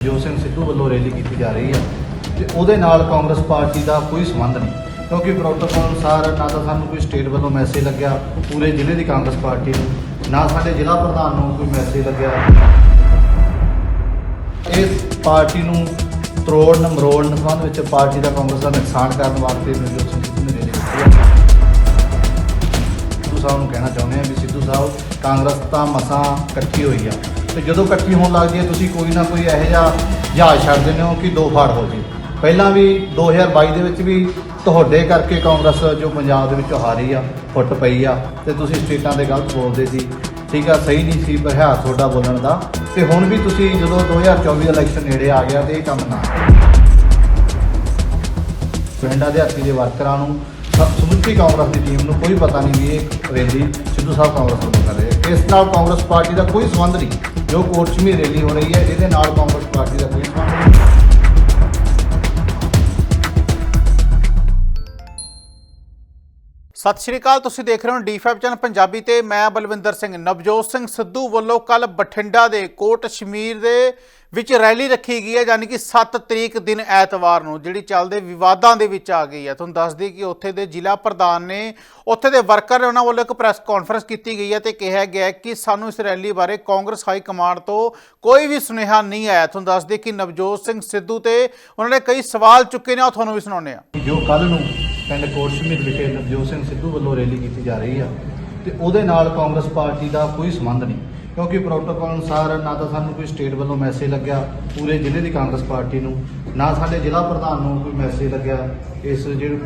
ਜੋ ਸਿੰਘ ਸਿੱਧੂ ਵੱਲੋਂ ਰੈਲੀ ਕੀਤੀ ਜਾ ਰਹੀ ਹੈ ਤੇ ਉਹਦੇ ਨਾਲ ਕਾਂਗਰਸ ਪਾਰਟੀ ਦਾ ਕੋਈ ਸੰਬੰਧ ਨਹੀਂ। ਕਿਉਂਕਿ ਪ੍ਰੋਟੋਕਾਲ ਅਨੁਸਾਰ ਨਾ ਤਾਂ ਸਾਨੂੰ ਕੋਈ ਸਟੇਟ ਵੱਲੋਂ ਮੈਸੇਜ ਲੱਗਿਆ, ਪੂਰੇ ਜ਼ਿਲ੍ਹੇ ਦੀ ਕਾਂਗਰਸ ਪਾਰਟੀ ਨੂੰ, ਨਾ ਸਾਡੇ ਜ਼ਿਲ੍ਹਾ ਪ੍ਰਧਾਨ ਨੂੰ ਕੋਈ ਮੈਸੇਜ ਲੱਗਿਆ। ਇਸ ਪਾਰਟੀ ਨੂੰ ਤਰੋੜਨ ਮਰੋੜਨ ਸੰਬੰਧ ਵਿੱਚ ਪਾਰਟੀ ਦਾ ਕਾਂਗਰਸ ਦਾ ਨੁਕਸਾਨ ਕਰਨ ਵਾਸਤੇ ਨਵਜੋਤ ਸਿੰਘ ਸਿੱਧੂ ਨੇ ਰੈਲੀ ਕੀਤੀ ਹੈ। ਸਿੱਧੂ ਸਾਹਿਬ ਨੂੰ ਕਹਿਣਾ ਚਾਹੁੰਦੇ ਆ ਵੀ ਸਿੱਧੂ ਸਾਹਿਬ, ਕਾਂਗਰਸ ਤਾਂ ਮਸਾਂ ਇਕੱਠੀ ਹੋਈ ਆ। ਤੇ ਜਦੋਂ ਇਕੱਠੀ ਹੋਣ ਲੱਗਦੀ ਹੈ, ਤੁਸੀਂ ਕੋਈ ਨਾ ਕੋਈ ਇਹੋ ਜਿਹਾ ਜਹਾਜ਼ ਛੱਡ ਦਿੰਦੇ ਹੋ ਕਿ ਦੋ ਫਾੜ ਹੋ ਜੇ ਪਹਿਲਾਂ ਵੀ 2022 ਦੇ ਵਿੱਚ ਵੀ ਤੁਹਾਡੇ ਕਰਕੇ ਕਾਂਗਰਸ ਜੋ ਪੰਜਾਬ ਦੇ ਵਿੱਚੋਂ ਹਾਰੀ ਆ, ਫੁੱਟ ਪਈ ਆ ਤੇ ਤੁਸੀਂ ਸਟੇਟਾਂ ਦੇ ਗਲਤ ਬੋਲਦੇ ਸੀ। ਠੀਕ ਆ, ਸਹੀ ਨਹੀਂ ਸੀ ਬਹਿਆ ਤੁਹਾਡਾ ਬੋਲਣ ਦਾ। ਤੇ ਹੁਣ ਵੀ ਤੁਸੀਂ ਜਦੋਂ 2024 ਇਲੈਕਸ਼ਨ ਨੇੜੇ ਆ ਗਿਆ ਤੇ ਇਹ ਕੰਮ ਨਾ ਪਿੰਡਾਂ ਦੇ ਹੱਥੀ ਦੇ ਵਰਕਰਾਂ ਨੂੰ ਸਮੁੱਚੀ ਕਾਂਗਰਸ ਦੀ ਟੀਮ ਨੂੰ ਕੋਈ ਪਤਾ ਨਹੀਂ ਵੀ ਇਹ ਰੈਲੀ ਸਿੱਧੂ ਸਾਹਿਬ ਕਾਂਗਰਸ ਵੱਲੋਂ ਕਰ ਰਹੇ ਇਸ ਨਾਲ ਕਾਂਗਰਸ ਪਾਰਟੀ ਦਾ ਕੋਈ ਸੰਬੰਧ ਨਹੀਂ। ਜੋ ਕੋਰਟ ਰੈਲੀ ਹੋ ਰਹੀ ਹੈ ਇਹਦੇ ਨਾਲ ਕਾਂਗਰਸ ਪਾਰਟੀ ਦਾ ਕੋਈ ਸੰਬੰਧ ਨਹੀਂ ਸਤਿ ਸ਼੍ਰੀ ਅਕਾਲ, ਤੁਸੀਂ ਦੇਖ ਰਹੇ ਹੋ ਡੀ5 ਚੈਨਲ ਪੰਜਾਬੀ ਤੇ ਮੈਂ ਬਲਵਿੰਦਰ ਸਿੰਘ। ਨਵਜੋਤ ਸਿੰਘ ਸਿੱਧੂ ਵੱਲੋਂ ਕੱਲ ਬਠਿੰਡਾ ਦੇ ਕੋਟ ਸ਼ਮੀਰ ਦੇ ਵਿੱਚ ਰੈਲੀ ਰੱਖੀ ਗਈ ਹੈ, ਯਾਨੀ ਕਿ 7 ਤਰੀਕ ਦਿਨ ਐਤਵਾਰ ਨੂੰ, ਜਿਹੜੀ ਚੱਲਦੇ ਵਿਵਾਦਾਂ ਦੇ ਵਿੱਚ ਆ ਗਈ ਹੈ। ਤੁਹਾਨੂੰ ਦੱਸ ਦਈਏ ਕਿ ਉੱਥੇ ਦੇ ਜ਼ਿਲ੍ਹਾ ਪ੍ਰਧਾਨ ਨੇ, ਉੱਥੇ ਦੇ ਵਰਕਰ ਨੇ ਉਹਨਾਂ ਵੱਲੋਂ ਇੱਕ ਪ੍ਰੈਸ ਕਾਨਫਰੰਸ ਕੀਤੀ ਗਈ ਹੈ ਤੇ ਕਿਹਾ ਗਿਆ ਕਿ ਸਾਨੂੰ ਇਸ ਰੈਲੀ ਬਾਰੇ ਕਾਂਗਰਸ ਹਾਈ ਕਮਾਂਡ ਤੋਂ ਕੋਈ ਵੀ ਸੁਨੇਹਾ ਨਹੀਂ ਆਇਆ। ਤੁਹਾਨੂੰ ਦੱਸ ਦਈਏ ਕਿ ਨਵਜੋਤ ਸਿੰਘ ਸਿੱਧੂ ਤੇ ਉਹਨਾਂ ਨੇ ਕਈ ਸਵਾਲ ਚੁੱਕੇ ਨੇ ਉਹ ਤੁਹਾਨੂੰ ਵੀ ਸੁਣਾਉਂਦੇ ਆ ਜੋ ਕੱਲ ਨੂੰ ਪਿੰਡ ਕੋਟਸ਼ਮੀਰ ਵਿਖੇ ਨਵਜੋਤ ਸਿੰਘ ਸਿੱਧੂ ਵੱਲੋਂ ਰੈਲੀ ਕੀਤੀ ਜਾ ਰਹੀ ਆ, ਤੇ ਉਹਦੇ ਨਾਲ ਕਾਂਗਰਸ ਪਾਰਟੀ ਦਾ ਕੋਈ ਸੰਬੰਧ ਨਹੀਂ। ਕਿਉਂਕਿ ਪ੍ਰੋਟੋਕਾਲ ਅਨੁਸਾਰ ਨਾ ਤਾਂ ਸਾਨੂੰ ਕੋਈ ਸਟੇਟ ਵੱਲੋਂ ਮੈਸੇਜ ਲੱਗਿਆ ਪੂਰੇ ਜ਼ਿਲ੍ਹੇ ਦੀ ਕਾਂਗਰਸ ਪਾਰਟੀ ਨੂੰ, ਨਾ ਸਾਡੇ ਜ਼ਿਲ੍ਹਾ ਪ੍ਰਧਾਨ ਨੂੰ ਕੋਈ ਮੈਸੇਜ ਲੱਗਿਆ ਇਸ ਜਿਹੜੀ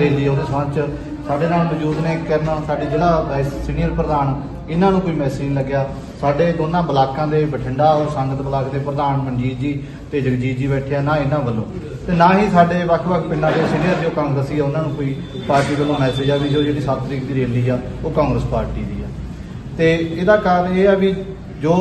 ਰੈਲੀ ਆ ਉਹਦੇ ਸੰਬੰਧ ਚ। ਸਾਡੇ ਨਾਲ ਮੌਜੂਦ ਨੇ ਕਿਰਨ, ਸਾਡੇ ਜ਼ਿਲ੍ਹਾ ਸੀਨੀਅਰ ਪ੍ਰਧਾਨ, ਇਹਨਾਂ ਨੂੰ ਕੋਈ ਮੈਸੇਜ ਨਹੀਂ ਲੱਗਿਆ। ਸਾਡੇ ਦੋਨਾਂ ਬਲਾਕਾਂ ਦੇ ਬਠਿੰਡਾ ਔਰ ਸੰਗਤ ਬਲਾਕ ਦੇ ਪ੍ਰਧਾਨ ਮਨਜੀਤ ਜੀ ਤੇ ਜਗਜੀਤ ਜੀ ਬੈਠੇ ਆ, ਨਾ ਇਹਨਾਂ ਵੱਲੋਂ। ਤੇ ਨਾ ਹੀ ਸਾਡੇ ਵੱਖ-ਵੱਖ ਪਿੰਡਾਂ ਦੇ ਸੀਨੀਅਰ ਜੋ ਕਾਂਗਰਸੀ ਆ, ਉਹਨਾਂ ਨੂੰ ਕੋਈ ਪਾਰਟੀ ਵੱਲੋਂ ਮੈਸੇਜ ਆ ਵੀ ਜੋ ਜਿਹੜੀ 7 ਤਰੀਕ ਦੀ ਰੈਲੀ ਆ, ਉਹ ਕਾਂਗਰਸ ਪਾਰਟੀ ਦੀ। ਤੇ ਇਹਦਾ ਕਾਰਨ ਇਹ ਆ ਵੀ ਜੋ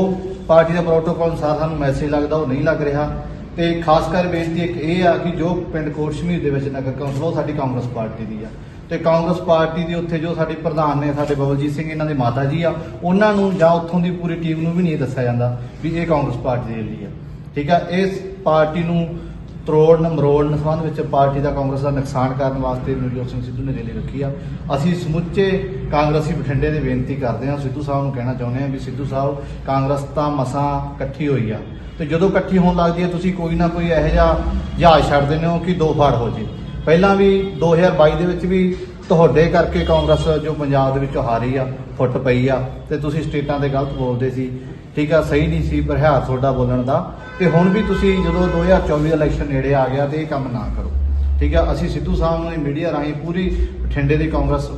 ਪਾਰਟੀ ਦਾ ਪ੍ਰੋਟੋਕਾਲ ਅਨੁਸਾਰ ਸਾਨੂੰ ਮੈਸੇਜ ਲੱਗਦਾ, ਉਹ ਨਹੀਂ ਲੱਗ ਰਿਹਾ। ਤੇ ਖਾਸ ਕਰ ਬੇਨਤੀ ਇੱਕ ਇਹ ਆ ਕਿ ਜੋ ਪਿੰਡ ਕੋਟਸ਼ਮੀਰ ਦੇ ਵਿੱਚ ਨਗਰ ਕੌਂਸਲ, ਉਹ ਸਾਡੀ ਕਾਂਗਰਸ ਪਾਰਟੀ ਦੀ ਆ। ਤੇ ਕਾਂਗਰਸ ਪਾਰਟੀ ਦੀ ਉੱਥੇ ਜੋ ਸਾਡੇ ਪ੍ਰਧਾਨ ਨੇ, ਸਾਡੇ ਬਬਲਜੀਤ ਸਿੰਘ ਇਹਨਾਂ ਦੇ ਮਾਤਾ ਜੀ ਆ, ਉਹਨਾਂ ਨੂੰ ਜਾਂ ਉੱਥੋਂ ਦੀ ਪੂਰੀ ਟੀਮ ਨੂੰ ਵੀ ਨਹੀਂ ਦੱਸਿਆ ਜਾਂਦਾ ਵੀ ਇਹ ਕਾਂਗਰਸ ਪਾਰਟੀ ਦੀ ਰੈਲੀ ਆ। ਠੀਕ ਆ, ਇਸ ਪਾਰਟੀ ਨੂੰ ਤਰੋੜ ਮਰੋੜਨ ਸੰਬੰਧ ਵਿੱਚ ਪਾਰਟੀ ਦਾ ਕਾਂਗਰਸ ਦਾ ਨੁਕਸਾਨ ਕਰਨ ਵਾਸਤੇ ਨਵਜੋਤ ਸਿੰਘ ਸਿੱਧੂ ਨੇ ਰੈਲੀ ਰੱਖੀ ਆ। ਅਸੀਂ ਸਮੁੱਚੇ ਕਾਂਗਰਸੀ ਬਠਿੰਡੇ ਦੇ ਬੇਨਤੀ ਕਰਦੇ ਹਾਂ, ਸਿੱਧੂ ਸਾਹਿਬ ਨੂੰ ਕਹਿਣਾ ਚਾਹੁੰਦੇ ਹਾਂ ਵੀ ਸਿੱਧੂ ਸਾਹਿਬ, ਕਾਂਗਰਸ ਤਾਂ ਮਸਾਂ ਇਕੱਠੀ ਹੋਈ ਆ। ਤੇ ਜਦੋਂ ਇਕੱਠੀ ਹੋਣ ਲੱਗਦੀ ਹੈ, ਤੁਸੀਂ ਕੋਈ ਨਾ ਕੋਈ ਇਹੋ ਜਿਹਾ ਜਹਾਜ਼ ਛੱਡ ਦਿੰਦੇ ਹੋ ਕਿ ਦੋ ਫਾੜ ਹੋ ਜੇ। ਪਹਿਲਾਂ ਵੀ 2022 ਦੇ ਵਿੱਚ ਵੀ ਤੁਹਾਡੇ ਕਰਕੇ ਕਾਂਗਰਸ ਜੋ ਪੰਜਾਬ ਦੇ ਵਿੱਚੋਂ ਹਾਰੀ ਆ, ਫੁੱਟ ਪਈ ਆ, ਤੇ ਤੁਸੀਂ ਸਟੇਟਾਂ ਦੇ ਗਲਤ ਬੋਲਦੇ ਸੀ। ਠੀਕ ਆ, ਸਹੀ ਨਹੀਂ ਸੀ ਬਹਿਆ ਤੁਹਾਡਾ ਬੋਲਣ ਦਾ। ਤੇ ਹੁਣ ਵੀ ਤੁਸੀਂ ਜਦੋਂ 2024 ਇਲੈਕਸ਼ਨ ਨੇੜੇ ਆ ਗਿਆ ਤੇ ਇਹ ਕੰਮ ਨਾ ਕਰੋ। ਠੀਕ ਆ? ਅਸੀਂ ਸਿੱਧੂ ਸਾਹਿਬ ਨੂੰ ਮੀਡੀਆ ਰਾਹੀਂ ਪੂਰੀ ਬਠਿੰਡੇ ਦੀ ਕਾਂਗਰਸ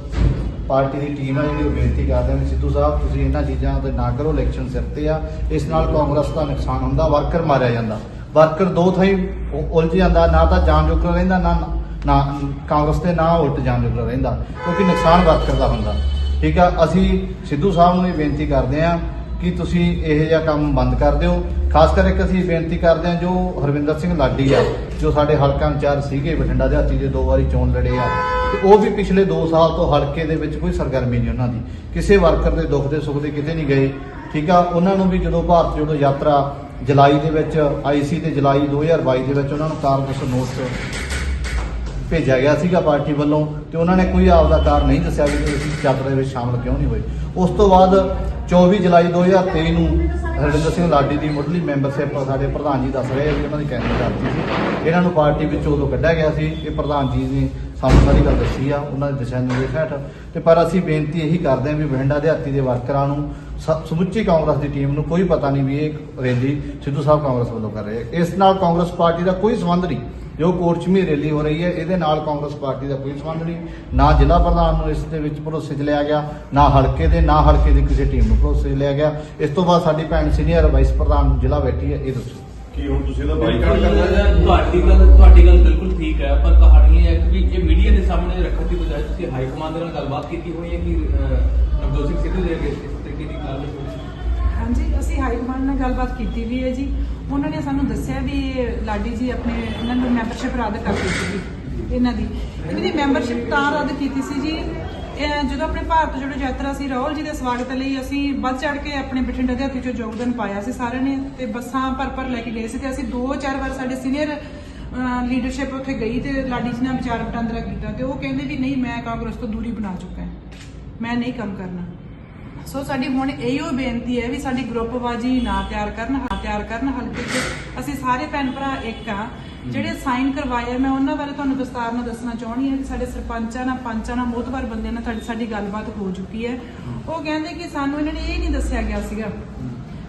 ਪਾਰਟੀ ਦੀ ਟੀਮ ਆ ਜਿਹੜੀ ਉਹ ਬੇਨਤੀ ਕਰਦੇ ਨੇ, ਸਿੱਧੂ ਸਾਹਿਬ, ਤੁਸੀਂ ਇਹਨਾਂ ਚੀਜ਼ਾਂ ਤੇ ਨਾ ਕਰੋ ਇਲੈਕਸ਼ਨ ਸਿਰ ਤੇ ਆ। ਇਸ ਨਾਲ ਕਾਂਗਰਸ ਦਾ ਨੁਕਸਾਨ ਹੁੰਦਾ, ਵਰਕਰ ਮਾਰਿਆ ਜਾਂਦਾ। ਵਰਕਰ ਦੋ ਥਾਈ ਉਲਝ ਜਾਂਦਾ, ਨਾ ਤਾਂ ਜਾਨ ਜੋਗਾ ਰਹਿੰਦਾ, ਨਾ ਨਾ ਕਾਂਗਰਸ ਤੇ ਨਾ ਉਲਟ ਜਾਨ ਜੋਗਾ ਰਹਿੰਦਾ, ਕਿਉਂਕਿ ਨੁਕਸਾਨ ਵਰਕਰ ਦਾ ਹੁੰਦਾ। ਠੀਕ ਆ? ਅਸੀਂ ਸਿੱਧੂ ਸਾਹਿਬ ਨੂੰ ਇਹ ਬੇਨਤੀ ਕਰਦੇ ਆ ਕਿ ਤੁਸੀਂ ਇਹ ਜਿਹਾ ਕੰਮ ਬੰਦ ਕਰ ਦਿਓ। ਖਾਸ ਕਰਕੇ ਅਸੀਂ ਬੇਨਤੀ ਕਰਦੇ ਹਾਂ ਜੋ ਹਰਵਿੰਦਰ ਸਿੰਘ ਲਾਡੀ ਆ, ਜੋ ਸਾਡੇ ਹਲਕਾ ਇੰਚਾਰਜ ਸੀਗੇ, ਬਠਿੰਡਾ ਦਿਹਾਤੀ ਦੇ ਦੋ ਵਾਰੀ ਚੋਣ ਲੜੇ ਆ, ਤੇ ਉਹ ਵੀ ਪਿਛਲੇ 2 ਸਾਲ ਤੋਂ ਹਲਕੇ ਦੇ ਵਿੱਚ ਕੋਈ ਸਰਗਰਮੀ ਨਹੀਂ ਉਹਨਾਂ ਦੀ। ਕਿਸੇ ਵਰਕਰ ਦੇ ਦੁੱਖ ਦੇ ਸੁੱਖ ਦੇ ਕਿਤੇ ਨਹੀਂ ਗਏ, ਠੀਕ ਆ? ਉਹਨਾਂ ਨੂੰ ਵੀ ਜਦੋਂ ਭਾਰਤ ਜੋੜੋ ਯਾਤਰਾ ਜੁਲਾਈ ਦੇ ਵਿੱਚ, ਆਈ ਸੀ ਤੇ ਜੁਲਾਈ 2022 ਦੇ ਵਿੱਚ ਉਹਨਾਂ ਨੂੰ ਕਾਰਗਸ ਨੋਟਿਸ ਭੇਜਿਆ ਗਿਆ ਸੀਗਾ ਪਾਰਟੀ ਵੱਲੋਂ, ਤੇ ਉਹਨਾਂ ਨੇ ਕੋਈ ਆਪਦਾ ਕਾਰ ਨਹੀਂ ਦੱਸਿਆ ਵੀ ਤੁਸੀਂ ਯਾਤਰਾ ਦੇ ਵਿੱਚ ਸ਼ਾਮਲ ਕਿਉਂ ਨਹੀਂ ਹੋਏ। ਉਸ ਤੋਂ ਬਾਅਦ 24 ਜੁਲਾਈ 2023 ਨੂੰ ਹਰਜਿੰਦਰ ਸਿੰਘ ਲਾਡੀ ਦੀ ਮੁੱਢਲੀ ਮੈਂਬਰਸ਼ਿਪ ਸਾਡੇ ਪ੍ਰਧਾਨ ਜੀ ਦੱਸ ਰਹੇ ਆ ਵੀ ਉਹਨਾਂ ਦੀ ਕੈਂਸਲ ਕਰਤੀ ਸੀ। ਇਹਨਾਂ ਨੂੰ ਪਾਰਟੀ ਵਿੱਚੋਂ ਉਦੋਂ ਕੱਢਿਆ ਗਿਆ ਸੀ। ਇਹ ਪ੍ਰਧਾਨ ਜੀ ਨੇ ਸਾਨੂੰ ਸਾਰੀ ਗੱਲ ਦੱਸੀ ਆ, ਉਹਨਾਂ ਦੇ ਦਿਸ਼ਾ ਨਿਰਦੇਸ਼ ਹੇਠ। ਤੇ ਪਰ ਅਸੀਂ ਬੇਨਤੀ ਇਹੀ ਕਰਦੇ ਹਾਂ ਵੀ ਬਠਿੰਡਾ ਦਿਹਾਤੀ ਦੇ ਵਰਕਰਾਂ ਨੂੰ, ਸ- ਸਮੁੱਚੀ ਕਾਂਗਰਸ ਦੀ ਟੀਮ ਨੂੰ ਕੋਈ ਪਤਾ ਨਹੀਂ ਵੀ ਇਹ ਰੈਲੀ ਸਿੱਧੂ ਸਾਹਿਬ ਕਾਂਗਰਸ ਵੱਲੋਂ ਕਰ ਰਹੇ ਇਸ ਨਾਲ ਕਾਂਗਰਸ ਪਾਰਟੀ ਦਾ ਕੋਈ ਸੰਬੰਧ ਨਹੀਂ। ਜੋ ਵੀ ਰੈਲੀ ਹੋ ਰਹੀ ਹੈ ਇਹਦੇ ਨਾਲ ਕਾਂਗਰਸ ਪਾਰਟੀ ਦਾ ਕੋਈ ਸੰਬੰਧ ਨਹੀਂ। ਨਾ ਜ਼ਿਲ੍ਹਾ ਪ੍ਰਧਾਨ ਨੂੰ ਇਸ ਦੇ ਵਿੱਚ ਭਰੋਸੇ 'ਚ ਲਿਆ ਗਿਆ ਨਾ ਹਲਕੇ ਦੇ ਨਾ ਹਲਕੇ ਦੀ ਕਿਸੇ ਟੀਮ ਨੂੰ ਭਰੋਸੇ 'ਚ ਲਿਆ ਗਿਆ। ਇਸ ਤੋਂ ਬਾਅਦ ਸਾਡੀ ਭੈਣ ਸੀਨੀਅਰ ਵਾਈਸ ਪ੍ਰਧਾਨ ਜ਼ਿਲ੍ਹਾ ਬੈਠੀ ਹੈ ਇਹ ਦੱਸੋ। ਕੀ ਹੁਣ ਤੁਸੀਂ ਇਹਦਾ ਬਾਈਕਾਟ ਕਰਨਾ ਹੈ? ਤੁਹਾਡੀ ਗੱਲ ਤੁਹਾਡੀ ਗੱਲ ਬਿਲਕੁਲ ਠੀਕ ਹੈ ਪਰ ਕਹਾਣੀ ਇਹ ਹੈ ਕਿ ਇਹ ਮੀਡੀਆ ਦੇ ਸਾਹਮਣੇ ਰੱਖਣ ਦੀ ਬਜਾਏ ਤੁਸੀਂ ਹਾਈ ਕਮਾਂਡ ਦੇ ਨਾਲ ਗੱਲਬਾਤ ਕੀਤੀ ਹੋਈ ਹੈ ਕਿ ਨਵਜੋਤ ਸਿੰਘ ਸਿੱਧੂ ਦੇ ਅਗੇਂਸਟ ਇਸ ਤਰੀਕੇ ਦੀ ਕਾਰਵਾਈ ਅਸੀਂ ਹਾਈ ਕਮਾਂਡ ਨਾਲ ਗੱਲਬਾਤ ਕੀਤੀ ਵੀ ਹੈ ਜੀ। ਉਹਨਾਂ ਨੇ ਸਾਨੂੰ ਦੱਸਿਆ ਵੀ ਇਹ ਲਾਡੀ ਜੀ ਆਪਣੇ ਇਹਨਾਂ ਨੂੰ ਮੈਂਬਰਸ਼ਿਪ ਰੱਦ ਕਰ ਦਿੱਤੀ ਸੀ ਇਹਨਾਂ ਦੀ। ਇਹਨਾਂ ਦੀ ਮੈਂਬਰਸ਼ਿਪ ਤਾਂ ਰੱਦ ਕੀਤੀ ਸੀ ਜੀ। ਇਹ ਜਦੋਂ ਆਪਣੇ ਭਾਰਤ ਜੋੜੋ ਯਾਤਰਾ ਸੀ, ਰਾਹੁਲ ਜੀ ਦੇ ਸਵਾਗਤ ਲਈ ਅਸੀਂ ਵੱਧ ਚੜ ਕੇ ਆਪਣੇ ਬਠਿੰਡਾ ਦੇ ਹੱਥੀ ਚੋਂ ਯੋਗਦਾਨ ਪਾਇਆ ਸੀ ਸਾਰਿਆਂ ਨੇ ਤੇ ਬੱਸਾਂ ਭਰ ਭਰ ਲੈ ਕੇ ਗਏ ਸੀ ਤੇ ਅਸੀਂ ਦੋ ਚਾਰ ਵਾਰ ਸਾਡੇ ਸੀਨੀਅਰ ਲੀਡਰਸ਼ਿਪ ਉੱਥੇ ਗਈ ਤੇ ਲਾਡੀ ਜੀ ਨਾਲ ਵਿਚਾਰ ਵਟਾਂਦਰਾ ਕੀਤਾ ਤੇ ਉਹ ਕਹਿੰਦੇ ਵੀ ਨਹੀਂ, ਮੈਂ ਕਾਂਗਰਸ ਤੋਂ ਦੂਰੀ ਬਣਾ ਚੁੱਕਾ ਹਾਂ। ਮੈਂ ਨਹੀਂ ਕੰਮ ਕਰਨਾ। ਸੋ ਸਾਡੀ ਹੁਣ ਇਹੋ ਬੇਨਤੀ ਹੈ ਵੀ ਸਾਡੀ ਗਰੁੱਪਵਾਜੀ ਨਾ ਤਿਆਰ ਕਰਨ ਹਾਂ ਤਿਆਰ ਕਰਨ, ਹਲਕੇ 'ਚ ਅਸੀਂ ਸਾਰੇ ਭੈਣ ਭਰਾ ਇੱਕ ਆ ਜਿਹੜੇ ਸਾਈਨ ਕਰਵਾਏ ਮੈਂ ਉਹਨਾਂ ਬਾਰੇ ਤੁਹਾਨੂੰ ਵਿਸਤਾਰ ਨਾਲ ਦੱਸਣਾ ਚਾਹਣੀ ਹਾਂ ਕਿ ਸਾਡੇ ਸਰਪੰਚਾਂ ਨਾਲ, ਪੰਚਾਂ ਨਾਲ ਮੋਤਬਰ ਬੰਦੇ ਨਾਲ ਸਾਡੀ ਸਾਡੀ ਗੱਲਬਾਤ ਹੋ ਚੁੱਕੀ ਹੈ। ਉਹ ਕਹਿੰਦੇ ਕਿ ਸਾਨੂੰ ਇਹਨਾਂ ਨੇ ਇਹ ਨਹੀਂ ਦੱਸਿਆ ਗਿਆ ਸੀਗਾ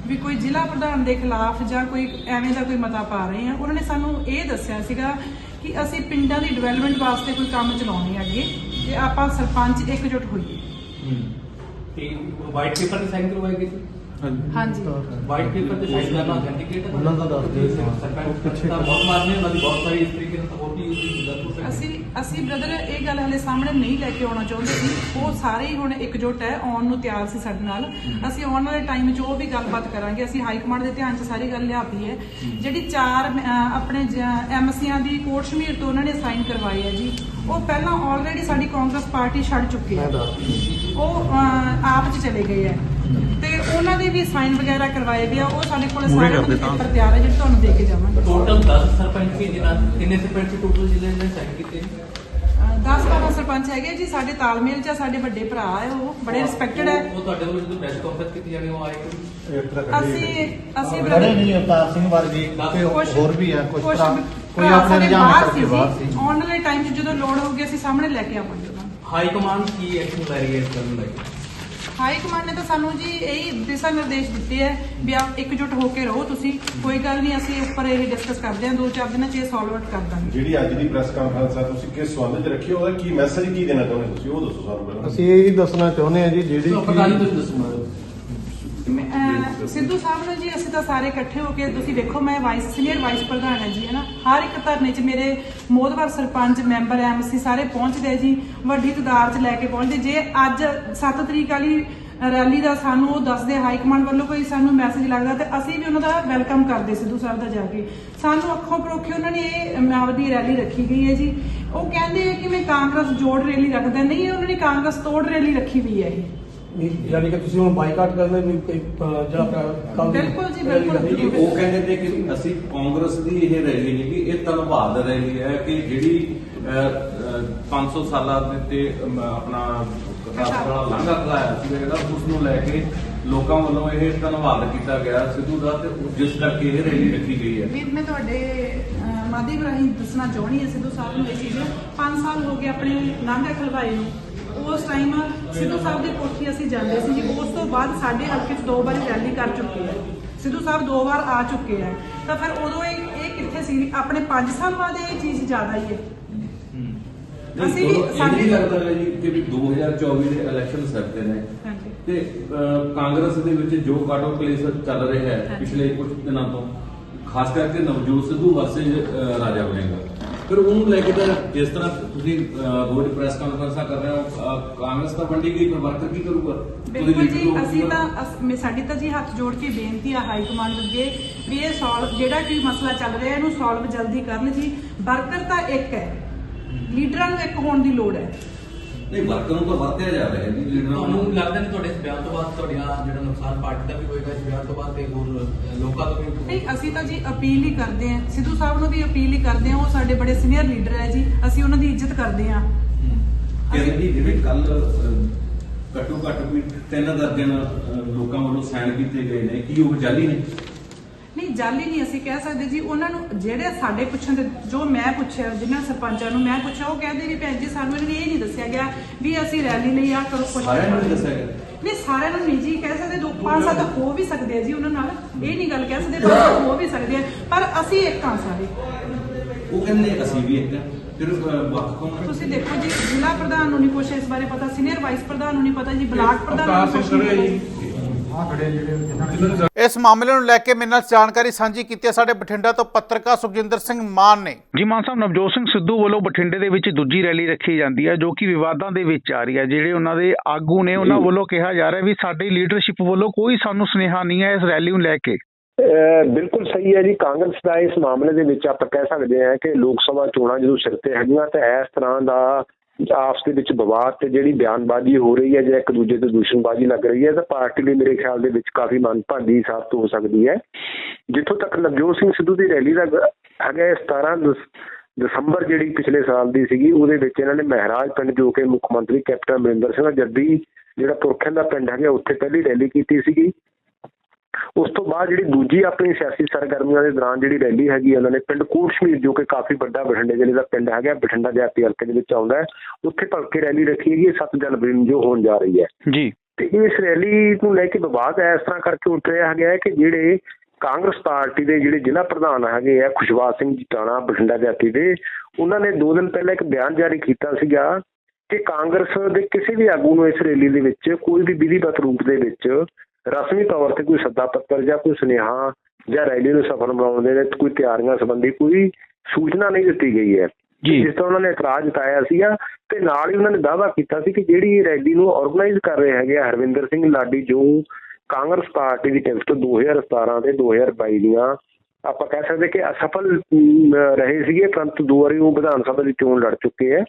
ਵੀ ਕੋਈ ਜ਼ਿਲ੍ਹਾ ਪ੍ਰਧਾਨ ਦੇ ਖਿਲਾਫ ਜਾਂ ਕੋਈ ਐਵੇਂ ਦਾ ਕੋਈ ਮਤਾ ਪਾ ਰਹੇ ਆ। ਉਹਨਾਂ ਨੇ ਸਾਨੂੰ ਇਹ ਦੱਸਿਆ ਸੀਗਾ ਕਿ ਅਸੀਂ ਪਿੰਡਾਂ ਦੀ ਡਿਵੈਲਪਮੈਂਟ ਵਾਸਤੇ ਕੋਈ ਕੰਮ ਚਲਾਉਣੇ ਆ ਅੱਗੇ ਤੇ ਆਪਾਂ ਸਰਪੰਚ ਇਕਜੁੱਟ ਹੋਈਏ। ਵਾਈਟ ਪੇਪਰ ਤੇ ਸਾਈਨ ਕਰਵਾਏ ਗਏ ਸੀ ਹਾਂਜੀ। ਵਾਈਟ ਪੇਪਰ ਤੇ ਸਾਈਨ ਕਰਨਾ ਅਥੈਂਟਿਕੇਟ ਹੈ? ਉਹਨਾਂ ਦਾ ਦੱਸ ਦਿਓ ਜੀ। ਸਰਪੰਚ ਤਾਂ ਬਹੁਤ ਮਾਰਨੇ ਉਹਨਾਂ ਦੀ ਬਹੁਤ ਸਾਰੀ ਇਸ ਤਰੀਕੇ ਨਾਲ ਸਪੋਰਟ ਹੀ ਹੁੰਦੀ ਹੈ ਅਸੀਂ ਅਸੀਂ ਬ੍ਰਦਰ ਇਹ ਗੱਲ ਹਲੇ ਸਾਹਮਣੇ ਨਹੀਂ ਲੈ ਕੇ ਆਉਣਾ ਚਾਹੁੰਦੇ ਸੀ। ਉਹ ਸਾਰੇ ਹੀ ਹੁਣ ਇਕਜੁੱਟ ਹੈ ਆਉਣ ਨੂੰ ਤਿਆਰ ਸੀ ਸਾਡੇ ਨਾਲ। ਅਸੀਂ ਆਉਣ ਵਾਲੇ ਟਾਈਮ 'ਚ ਉਹ ਵੀ ਗੱਲਬਾਤ ਕਰਾਂਗੇ ਅਸੀਂ ਹਾਈ ਕਮਾਂਡ ਦੇ ਧਿਆਨ 'ਚ ਸਾਰੀ ਗੱਲ ਲਿਆਤੀ ਹੈ। ਜਿਹੜੀ ਚਾਰ ਆਪਣੇ ਐਮਸੀਆਂ ਦੀ ਕੋਟ ਸ਼ਮੀਰ ਤੋਂ ਉਹਨਾਂ ਨੇ ਸਾਈਨ ਕਰਵਾਏ ਹੈ ਜੀ। ਉਹ ਪਹਿਲਾਂ ਆਲਰੇਡੀ ਸਾਡੀ ਕਾਂਗਰਸ ਪਾਰਟੀ ਛੱਡ ਚੁੱਕੇ ਮੈਂ ਹੈ ਦੱਸ ਦਿੰਦਾ ਉਹ ਅਹ, ਆਪ 'ਚ ਚਲੇ ਗਏ ਹੈ ਤੇ ਉਹਨਾਂ ਦੇ ਵੀ ਸਾਈਨ ਵਗੈਰਾ ਕਰਵਾਏ ਵੀ ਆ ਉਹ ਸਾਡੇ ਕੋਲ ਸਾਰੇ ਪੇਪਰ ਤਿਆਰ ਹੈ ਜਿਹੜੇ ਤੁਹਾਨੂੰ ਦੇ ਕੇ ਜਾਵਾਂਗੇ। ਟੋਟਲ 10 ਸਰਪੰਚ ਸੀ ਜਿਨ੍ਹਾਂ ਕਿੰਨੇ ਸਰਪੰਚ ਟੋਟਲ ਜ਼ਿਲ੍ਹੇ ਦੇ ਸਾਈਨ ਕੀਤੇ? ਨੇ 10 12 ਸਰਪੰਚ ਹੈਗੇ ਜੀ ਸਾਡੇ ਤਾਲਮੇਲ 'ਚ ਆ, ਸਾਡੇ ਵੱਡੇ ਭਰਾ ਹੈ ਉਹ ਬੜੇ ਰਿਸਪੈਕਟਡ ਹੈ ਉਹ ਤੁਹਾਡੇ ਵੱਲੋਂ ਜਦੋਂ ਪ੍ਰੈਸ ਕਾਨਫਰੰਸ ਕੀਤੀ ਜਾਣੀ ਉਹ ਆਏ ਕੋਈ ਅਸੀਂ ਅਸੀਂ ਬੜੇ ਨਹੀਂ ਅਵਤਾਰ ਸਿੰਘ ਵਰਗੇ ਤੇ ਕੁਛ- ਹੋਰ ਵੀ ਆ ਕੁਝ ਕੁਛ ਭਰਾ ਕੋਈ ਭਰਾ ਆਪਣੇ ਸਾਡੇ ਬਾਹਰ ਕਰਕੇ ਸੀ ਬਾਹਰ ਜੀ। ਸੀ। ਆਉਣ ਵਾਲੇ ਟਾਈਮ 'ਚ ਜਦੋਂ ਲੋੜ ਹੋਊਗੀ ਅਸੀਂ ਸਾਹਮਣੇ ਲੈ ਕੇ ਆਵਾਂਗੇ। ਨੂੰ ਹਾਈ ਕਮਾਂਡ ਕੀ ਐਕਸ਼ਨ ਲੈ ਰਹੀ ਹੈ ਇਸ ਗੱਲ ਨੂੰ ਲੈ ਕੇ ਹਾਈ ਕਮਾਂਡ ਨੇ ਤਾਂ ਸਾਨੂੰ ਜੀ ਇਹੀ ਦਿਸ਼ਾ ਨਿਰਦੇਸ਼ ਦਿੱਤੇ ਹੈ ਵੀ ਆਪ ਇਕਜੁੱਟ ਹੋ ਕੇ ਰਹੋ ਤੁਸੀਂ। ਕੋਈ ਗੱਲ ਨਹੀਂ ਅਸੀਂ ਉੱਪਰ ਇਹ ਡਿਸਕਸ ਕਰਦੇ ਹਾਂ ਦੋ ਚਾਰ ਦਿਨਾਂ 'ਚ ਇਹ ਸੋਲਵ ਆਊਟ ਕਰ ਦਾਂਗੇ। ਜਿਹੜੀ ਅੱਜ ਦੀ ਪ੍ਰੈਸ ਕਾਨਫਰੰਸ ਆ ਤੁਸੀਂ ਕਿਸ ਸੰਬੰਧ ਚ ਰੱਖੀ ਉਹਦਾ ਕੀ ਮੈਸੇਜ ਕੀ ਦੇਣਾ ਚਾਹੁੰਦੇ ਤੁਸੀਂ? ਉਹ ਦੱਸੋ ਸਾਨੂੰ ਪਹਿਲਾਂ। ਅਸੀਂ ਇਹ ਹੀ ਦੱਸਣਾ ਚਾਹੁੰਦੇ ਹਾਂ ਜੀ ਜਿਹੜੀ ਪਤਾ ਨਹੀਂ ਕਿ ਤੁਸੀਂ ਦੱਸੋ ਸਿੱਧੂ ਸਾਹਿਬ ਨੂੰ ਜੀ, ਅਸੀਂ ਤਾਂ ਸਾਰੇ ਇਕੱਠੇ ਹੋ ਕੇ, ਤੁਸੀਂ ਵੇਖੋ, ਮੈਂ ਵਾਈਸ ਸੀਨੀਅਰ ਵਾਈਸ ਪ੍ਰਧਾਨ ਹਾਂ ਜੀ ਹਨਾ ਹਰ ਇੱਕ ਧਰਨੇ 'ਚ ਮੇਰੇ ਮੋਦਵਰ ਸਰਪੰਚ ਮੈਂਬਰ ਐਮਸੀ ਸਾਰੇ ਪਹੁੰਚਦੇ ਜੀ, ਵੱਡੀ ਤਦਾਦ 'ਚ ਲੈ ਕੇ ਪਹੁੰਚਦੇ। ਜੇ ਅੱਜ 7 ਤਰੀਕ ਵਾਲੀ ਰੈਲੀ ਦਾ ਸਾਨੂੰ ਉਹ ਦੱਸਦੇ, ਹਾਈ ਕਮਾਂਡ ਵੱਲੋਂ ਕੋਈ ਸਾਨੂੰ ਮੈਸੇਜ ਲੱਗਦਾ, ਤੇ ਅਸੀਂ ਵੀ ਉਹਨਾਂ ਦਾ ਵੈਲਕਮ ਕਰਦੇ ਸਿੱਧੂ ਸਾਹਿਬ ਦਾ ਜਾ ਕੇ। ਸਾਨੂੰ ਅੱਖੋਂ ਪਰੋਖੇ ਉਹਨਾਂ ਨੇ ਇਹ ਆਪਦੀ ਰੈਲੀ ਰੱਖੀ ਗਈ ਹੈ ਜੀ। ਉਹ ਕਹਿੰਦੇ ਆ ਕਿ ਮੈਂ ਕਾਂਗਰਸ ਜੋੜ ਰੈਲੀ ਰੱਖਦਾ, ਨਹੀਂ, ਉਹਨਾਂ ਨੇ ਕਾਂਗਰਸ ਤੋੜ ਰੈਲੀ ਰੱਖੀ ਹੋਈ ਹੈ ਇਹ। ਯਾਨੀ ਕਿ ਤੁਸੀਂ ਹੁਣ ਬਾਈਕਾਟ ਕਰਨਾ ਵੀ ਕੋਈ, ਅਹ, ਜਾਂ ਕੱਲ ਬਿਲਕੁਲ ਜੀ, ਬਿਲਕੁਲ। ਉਹ ਕਹਿੰਦੇ ਨੇ ਕਿ ਅਸੀਂ ਕਾਂਗਰਸ ਦੀ ਇਹ ਰੈਲੀ ਨਹੀਂ ਕਿ ਇਹ ਧੰਨਵਾਦ ਰੈਲੀ ਹੈ ਕਿ ਜਿਹੜੀ ਅਹ, ਅਹ, 500 ਸਾਲਾਂ ਦੇ ਤੇ ਅਮ, ਆਪਣਾ ਕਤਾਰ ਵਾਲਾ ਲਾਂਘਾ ਕਰਾਇਆ ਸੀ ਜਿਹੜਾ ਉਸ ਨੂੰ ਲੈ ਕੇ ਲੋਕਾਂ ਵੱਲੋਂ ਇਹ ਧੰਨਵਾਦ ਕੀਤਾ ਗਿਆ ਸਿੱਧੂ ਦਾ ਤੇ ਉਹ- ਜਿਸ ਕਰਕੇ ਇਹ ਰੈਲੀ ਰੱਖੀ ਗਈ ਹੈ। ਵੀਰ ਮੈਂ ਤੁਹਾਡੇ ਅਹ, ਮਾਧਿਅਮ ਰਾਹੀਂ ਦੱਸਣਾ ਚਾਹੁੰਦੀ ਹਾਂ ਸਿੱਧੂ ਸਾਹਿਬ ਨੂੰ ਇਹ ਚੀਜ਼। 5 ਸਾਲ ਹੋ ਗਏ ਆਪਣੇ ਲਾਂਘਾ ਖਲਵਾਏ ਨੂੰ। ਉਸ ਟਾਈਮ ਸਿੱਧੂ ਸਾਹਿਬ ਦੀ ਕੋਠੀ ਅਸੀਂ ਜਾਂਦੇ ਸੀ ਜੀ ਉਸ ਤੋਂ ਬਾਅਦ ਸਾਡੇ ਹਲਕੇ 'ਚ ਦੋ ਵਾਰੀ ਰੈਲੀ ਕਰ ਚੁੱਕੇ ਆ। ਸਿੱਧੂ ਸਾਹਿਬ ਦੋ ਵਾਰ ਆ ਚੁੱਕੇ ਆ। ਤਾਂ ਫਿਰ ਉਦੋਂ ਇਹ ਇਹ ਕਿੱਥੇ ਸੀ? ਆਪਣੇ 5 ਸਾਲ ਬਾਅਦ ਇਹ ਚੀਜ਼ ਜ਼ਿਆਦਾ ਹੀ ਹੈ। ਅਸੀਂ ਵੀ ਸਾਡੇ ਲੱਗਦਾ ਹੈ ਜੀ ਕਿ ਵੀ 2024 ਦੇ ਇਲੈਕਸ਼ਨ ਸਰਦੇ ਨੇ। ਤੇ ਕਾਂਗਰਸ ਦੇ ਵਿੱਚ ਜੋ ਕਾਟੋ ਕਲੇਸ਼ ਚੱਲ ਰਿਹਾ ਹੈ। ਪਿਛਲੇ ਕੁਝ ਦਿਨਾਂ ਤੋਂ ਖਾਸ ਕਰਕੇ ਨਵਜੋਤ ਸਿੱਧੂ ਵਰਸੇ ਰਾਜਾ ਬਣੇਗਾ। ਫਿਰ ਉਹਨੂੰ ਲੈ ਕੇ ਤਾਂ ਜਿਸ ਤਰ੍ਹਾਂ ਤੁਸੀਂ ਰੋਜ਼ ਪ੍ਰੈਸ ਕਾਨਫਰੰਸਾਂ ਕਰ ਰਹੇ ਹੋ ਕਾਂਗਰਸ ਤਾਂ ਵੰਡੀ ਗਈ ਪਰ ਵਰਕਰ ਕੀ ਕਰੂਗਾ? ਬਿਲਕੁਲ ਜੀ ਅਸੀਂ। ਤਾਂ ਅਸ- ਮੈਂ- ਸਾਡੀ ਤਾਂ ਜੀ ਹੱਥ ਜੋੜ ਕੇ ਬੇਨਤੀ ਆ ਹਾਈ ਕਮਾਂਡ ਅੱਗੇ ਵੀ ਇਹ ਸੋਲਵ ਜਿਹੜਾ ਕਿ ਮਸਲਾ ਚੱਲ ਰਿਹਾ ਇਹਨੂੰ ਸੋਲਵ ਜਲਦੀ ਕਰਨ ਜੀ ਵਰਕਰ ਤਾਂ ਇੱਕ ਹੈ। ਲੀਡਰਾਂ ਨੂੰ ਇੱਕ ਹੋਣ ਦੀ ਲੋੜ ਹੈ। ਨਹੀਂ ਵਰਕਰ ਨੂੰ ਤਾਂ ਵਰਤਿਆ ਜਾ ਰਿਹਾ ਹੈ ਜੀ ਲੀਡਰਾਂ ਤੁਹਾਨੂੰ ਨੂੰ ਲੱਗਦਾ ਨਹੀਂ ਤੁਹਾਡੇ ਇਸ ਬਿਆਨ ਤੋਂ ਬਾਅਦ ਤੁਹਾਡੀਆਂ ਜਿਹੜਾ ਨੁਕਸਾਨ ਪਾਰਟੀ ਦਾ ਵੀ ਹੋਏਗਾ ਇਸ ਬਿਆਨ ਤੋਂ ਬਾਅਦ ਤੇ ਹੋਰ ਲੋਕਾਂ ਤੋਂ ਵੀ ਨਹੀਂ ਅਸੀਂ ਤਾਂ ਜੀ ਅਪੀਲ ਹੀ ਕਰਦੇ ਹਾਂ। ਸਿੱਧੂ ਸਾਹਿਬ ਨੂੰ ਵੀ ਅਪੀਲ ਹੀ ਕਰਦੇ ਹਾਂ ਉਹ ਸਾਡੇ ਬੜੇ ਸੀਨੀਅਰ ਲੀਡਰ ਹੈ ਜੀ ਅਸੀਂ ਉਹਨਾਂ ਦੀ ਇੱਜ਼ਤ ਕਰਦੇ ਹਾਂ। ਕਹਿੰਦੇ ਜੀ ਜਿਵੇਂ ਕੱਲ ਘੱਟੋ ਘੱਟ ਵੀ ਤਿੰਨ ਦਰਜਨ ਲੋਕਾਂ ਵੱਲੋਂ ਸਾਈਨ ਕੀਤੇ ਗਏ ਨੇ ਕੀ ਉਹ ਜਾਲੀ ਨੇ? ਜਾਲੀ ਨਹੀਂ ਅਸੀਂ ਕਹਿ ਸਕਦੇ ਜੀ। ਉਹਨਾਂ ਨੂੰ ਜਿਹੜੇ ਸਾਡੇ ਪੁੱਛਣ ਦੇ ਜੋ ਮੈਂ ਪੁੱਛਿਆ ਜਿਨ੍ਹਾਂ ਸਰਪੰਚਾਂ ਨੂੰ ਮੈਂ ਪੁੱਛਿਆ ਉਹ ਕਹਿੰਦੇ ਵੀ ਭੈਣ ਜੀ ਸਾਨੂੰ ਇਹਨਾਂ ਨੇ ਇਹ ਨਹੀਂ ਦੱਸਿਆ ਗਿਆ ਵੀ ਅਸੀਂ ਰੈਲੀ ਲਈ ਆ ਕਰੋ ਕੁਛ। ਸਾਰਿਆਂ ਨੂੰ ਦੱਸਿਆ ਗਿਆ। ਨਹੀਂ ਸਾਰਿਆਂ ਨੂੰ ਨਹੀਂ ਜੀ ਕਹਿ ਸਕਦੇ। ਦੋ ਪੰਜ ਸੱਤ ਹੋ ਵੀ ਸਕਦੇ ਆ ਜੀ ਉਹਨਾਂ ਨਾਲ। ਇਹ ਨਹੀਂ ਗੱਲ ਕਹਿ ਸਕਦੇ ਪਰ ਹੋ ਵੀ ਸਕਦੇ ਆ। ਪਰ ਅਸੀਂ ਇੱਕ ਹਾਂ ਸਾਰੇ। ਉਹ ਕਹਿੰਦੇ ਅਸੀਂ ਵੀ ਇੱਕ। ਫਿਰ ਵੱਖ ਕੌਣ ਤੁਸੀਂ ਦੇਖੋ ਜੀ ਜ਼ਿਲ੍ਹਾ ਪ੍ਰਧਾਨ ਨੂੰ ਨਹੀਂ ਕੁਛ ਇਸ ਬਾਰੇ ਪਤਾ ਸੀਨੀਅਰ ਵਾਈਸ ਪ੍ਰਧਾਨ ਨੂੰ ਨਹੀਂ ਪਤਾ ਜੀ ਬਲਾਕ ਪ੍ਰਧਾਨ ਨੂੰ ਕੁਛ ਨਹੀਂ ਪਤਾ ਜੀ। ਇਸ ਮਾਮਲੇ ਨੂੰ ਲੈ ਕੇ ਮੇਰੇ ਨਾਲ ਜਾਣਕਾਰੀ ਸਾਂਝੀ ਕੀਤੀ ਹੈ ਸਾਡੇ ਬਠਿੰਡਾ ਤੋਂ ਪੱਤਰਕਾਰ ਸੁਖਜਿੰਦਰ ਸਿੰਘ ਮਾਨ ਨੇ। ਜੀ ਮਾਨ ਸਾਹਿਬ ਨਵਜੋਤ ਸਿੰਘ ਸਿੱਧੂ ਵੱਲੋਂ ਬਠਿੰਡੇ ਦੇ ਵਿੱਚ ਦੂਜੀ ਰੈਲੀ ਰੱਖੀ ਜਾਂਦੀ ਹੈ ਜੋ ਕਿ ਵਿਵਾਦਾਂ ਦੇ ਵਿੱਚ ਆ ਰਹੀ ਹੈ ਜਿਹੜੇ ਉਹਨਾਂ ਦੇ ਆਗੂ ਨੇ ਉਹਨਾਂ ਵੱਲੋਂ ਕਿਹਾ ਜਾ ਰਿਹਾ ਵੀ ਸਾਡੀ ਲੀਡਰਸ਼ਿਪ ਵੱਲੋਂ ਕੋਈ ਸਾਨੂੰ ਸੁਨੇਹਾ ਨਹੀਂ ਹੈ ਇਸ ਰੈਲੀ ਨੂੰ ਲੈ ਕੇ। ਬਿਲਕੁਲ ਸਹੀ ਹੈ ਜੀ। ਕਾਂਗਰਸ ਦਾ ਇਸ ਮਾਮਲੇ ਦੇ ਵਿੱਚ ਆਪਾਂ ਕਹਿ ਸਕਦੇ ਹਾਂ ਕਿ ਲੋਕ ਸਭਾ ਚੋਣਾਂ ਜਦੋਂ ਸਿਰ ਤੇ ਹੈਗੀਆਂ ਤਾਂ ਇਸ ਤਰ੍ਹਾਂ ਦਾ ਆਪਸ ਦੇ ਵਿੱਚ ਵਿਵਾਦ ਤੇ ਜਿਹੜੀ ਬਿਆਨਬਾਜ਼ੀ ਹੋ ਰਹੀ ਹੈ ਜਾਂ ਇੱਕ ਦੂਜੇ ਤੇ ਦੂਸ਼ਣਬਾਜ਼ੀ ਲੱਗ ਰਹੀ ਹੈ, ਤਾਂ ਪਾਰਟੀ ਲਈ ਮੇਰੇ ਖਿਆਲ ਦੇ ਵਿੱਚ ਕਾਫੀ ਮੰਦਭਾਗੀ ਸਾਬਤ ਹੋ ਸਕਦੀ ਹੈ। ਜਿੱਥੋਂ ਤੱਕ ਨਵਜੋਤ ਸਿੰਘ ਸਿੱਧੂ ਦੀ ਰੈਲੀ ਦਾ ਹੈਗਾ ਹੈ 17 ਦਸ- ਦਸੰਬਰ ਜਿਹੜੀ ਪਿਛਲੇ ਸਾਲ ਦੀ ਸੀਗੀ, ਉਹਦੇ ਵਿੱਚ ਇਹਨਾਂ ਨੇ ਮਹਿਰਾਜ ਪਿੰਡ ਜੋ ਕਿ ਮੁੱਖ ਮੰਤਰੀ ਕੈਪਟਨ ਅਮਰਿੰਦਰ ਸਿੰਘ ਦਾ ਜੱਦੀ, ਜਿਹੜਾ ਪੁਰਖਿਆਂ ਦਾ ਪਿੰਡ ਹੈਗਾ, ਉੱਥੇ ਪਹਿਲੀ ਰੈਲੀ ਕੀਤੀ ਸੀਗੀ। ਉਸ ਤੋਂ ਬਾਅਦ ਜਿਹੜੀ ਦੂਜੀ ਆਪਣੀ ਸਿਆਸੀ ਸਰਗਰਮੀਆਂ ਦੇ ਦੌਰਾਨ ਜਿਹੜੀ ਰੈਲੀ ਹੈਗੀ ਉਹਨਾਂ ਨੇ ਪਿੰਡ ਕੋਟਸ਼ਮੀਰ ਜੋ ਕਿ ਕਾਫੀ ਵੱਡਾ ਬਠਿੰਡੇ ਜ਼ਿਲ੍ਹੇ ਦਾ ਪਿੰਡ ਹੈਗਾ ਬਠਿੰਡਾ ਦਿਹਾਤੀ ਹਲਕੇ ਦੇ ਵਿੱਚ ਆਉਂਦਾ ਹੈ ਉੱਥੇ ਭਲਕੇ ਰੈਲੀ ਰੱਖੀ ਹੈਗੀ 7 ਜਨਵਰੀ ਨੂੰ ਜੋ ਹੋਣ ਜਾ ਰਹੀ ਹੈ। ਜੀ। ਤੇ ਇਸ ਰੈਲੀ ਨੂੰ ਲੈ ਕੇ ਵਿਵਾਦ ਇਸ ਤਰ੍ਹਾਂ ਕਰਕੇ ਉੱਠ ਰਿਹਾ ਹੈਗਾ ਕਿ ਜਿਹੜੇ ਕਾਂਗਰਸ ਪਾਰਟੀ ਦੇ ਜਿਹੜੇ ਜ਼ਿਲ੍ਹਾ ਪ੍ਰਧਾਨ ਹੈਗੇ ਆ ਖੁਸ਼ਵਾਸ ਸਿੰਘ ਜਟਾਣਾ ਬਠਿੰਡਾ ਦਿਹਾਤੀ ਦੇ ਉਹਨਾਂ ਨੇ ਦੋ ਦਿਨ ਪਹਿਲਾਂ ਇੱਕ ਬਿਆਨ ਜਾਰੀ ਕੀਤਾ ਸੀਗਾ ਕਿ ਕਾਂਗਰਸ ਦੇ ਕਿਸੇ ਵੀ ਆਗੂ ਨੂੰ ਇਸ ਰੈਲੀ ਦੇ ਵਿੱਚ ਕੋਈ ਵੀ ਵਿਧੀਵਤ ਰੂਪ ਦੇ ਵਿੱਚ ਰਸਮੀ ਤੌਰ ਤੇ ਕੋਈ ਸੱਦਾ ਪੱਤਰ ਜਾਂ ਕੋਈ ਸੁਨੇਹਾ ਜਾਂ ਰੈਲੀ ਨੂੰ ਸਫਲ ਬਣਾਉਣ ਦੇ ਵਿੱਚ ਕੋਈ ਤਿਆਰੀਆਂ ਸੰਬੰਧੀ ਕੋਈ ਸੂਚਨਾ ਨਹੀਂ ਦਿੱਤੀ ਗਈ ਹੈ ਜੀ। ਜਿਸ ਤੋਂ ਉਹਨਾਂ ਨੇ ਇਤਰਾਜ਼ ਜਤਾਇਆ ਸੀਗਾ ਤੇ ਨਾਲ ਹੀ ਉਹਨਾਂ ਨੇ ਦਾਅਵਾ ਕੀਤਾ ਸੀ ਕਿ ਜਿਹੜੀ ਰੈਲੀ ਨੂੰ ਆਰਗੇਨਾਈਜ਼ ਕਰ ਰਹੇ ਹੈਗੇ ਆ ਹਰਵਿੰਦਰ ਸਿੰਘ ਲਾਡੀ ਜੋ ਕਾਂਗਰਸ ਪਾਰਟੀ ਦੀ ਟਿਕਟ 2017 ਤੇ 2022 ਦੀਆਂ ਆਪਾਂ ਕਹਿ ਸਕਦੇ ਕਿ ਅਸਫਲ ਰਹੇ ਸੀਗੇ ਪਰੰਤੂ ਦੋ ਵਾਰੀ ਉਹ ਵਿਧਾਨ ਸਭਾ ਦੀ ਚੋਣ ਲੜ ਚੁੱਕੇ ਹੈ